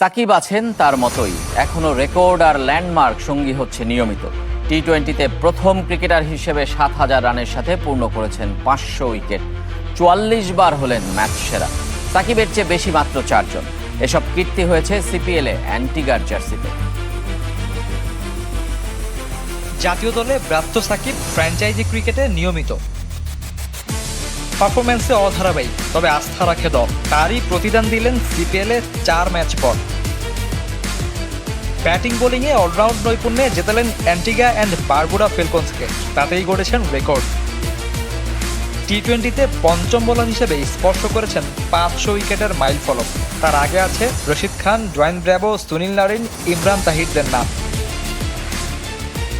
সাকিব আছেন তার মতোই। এখনও রেকর্ড আর ল্যান্ডমার্ক সঙ্গী হচ্ছে নিয়মিত। টি টোয়েন্টিতে প্রথম ক্রিকেটার হিসেবে সাত হাজার রানের সাথে পূর্ণ করেছেন পাঁচশো উইকেট। চুয়াল্লিশ বার হলেন ম্যাচ সেরা। সাকিবের চেয়ে বেশি মাত্র চারজন। এসব কীর্তি হয়েছে সিপিএলে অ্যান্টিগার জার্সিতে। জাতীয় দলে ব্রাত্য সাকিব ফ্র্যাঞ্চাইজি ক্রিকেটে নিয়মিত। পারফরম্যান্সে অধারাবাহিক, তবে আস্থা রাখে দল। তারই প্রতিদান দিলেন সিপিএলে চার ম্যাচ পর। ব্যাটিং, বোলিংয়ে অলরাউন্ড নৈপুণ্যে জেতালেন অ্যান্টিগা অ্যান্ড বারবুডা ফেলকন্সকে তাতেই গড়েছেন রেকর্ড। টি টোয়েন্টিতে পঞ্চম বোলার হিসেবে স্পর্শ করেছেন পাঁচশো উইকেটের মাইল ফলক তার আগে আছে Rashid Khan Dwayne Bravo, Sunil Narine, Imran তাহিরদের নাম।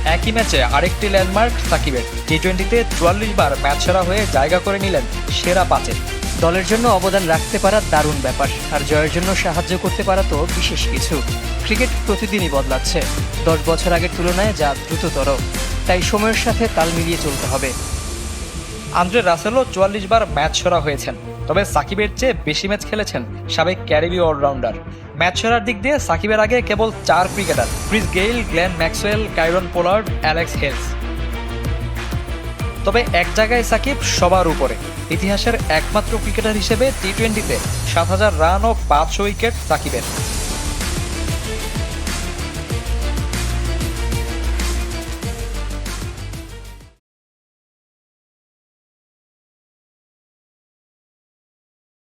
একই ম্যাচে আরেকটি ল্যান্ডমার্ক সাকিবের। টি টোয়েন্টিতে চুয়াল্লিশ বার ম্যাচ সেরা হয়ে জায়গা করে নিলেন সেরা পাঁচে। দলের জন্য অবদান রাখতে পারা দারুণ ব্যাপার, আর জয়ের জন্য সাহায্য করতে পারা তো বিশেষ কিছু। ক্রিকেট প্রতিদিনই বদলাচ্ছে। দশ বছর আগের তুলনায় যা দ্রুততর। তাই সময়ের সাথে তাল মিলিয়ে চলতে হবে। আন্দ্রে রাসেলও চুয়াল্লিশ বার ম্যাচ সেরা হয়েছেন, তবে সাকিবের চেয়ে বেশি ম্যাচ খেলেছেন সাবেক ক্যারিবি অলরাউন্ডার। ম্যাচ সেরার দিক দিয়ে সাকিবের আগে কেবল চার cricketer, Chris Gayle, Glenn Maxwell, Kieron Pollard, Alex Hales. তবে এক জায়গায় সাকিব সবার উপরে। ইতিহাসের একমাত্র ক্রিকেটার হিসেবে টি টোয়েন্টিতে সাত হাজার রান ও পাঁচশো উইকেট সাকিবের।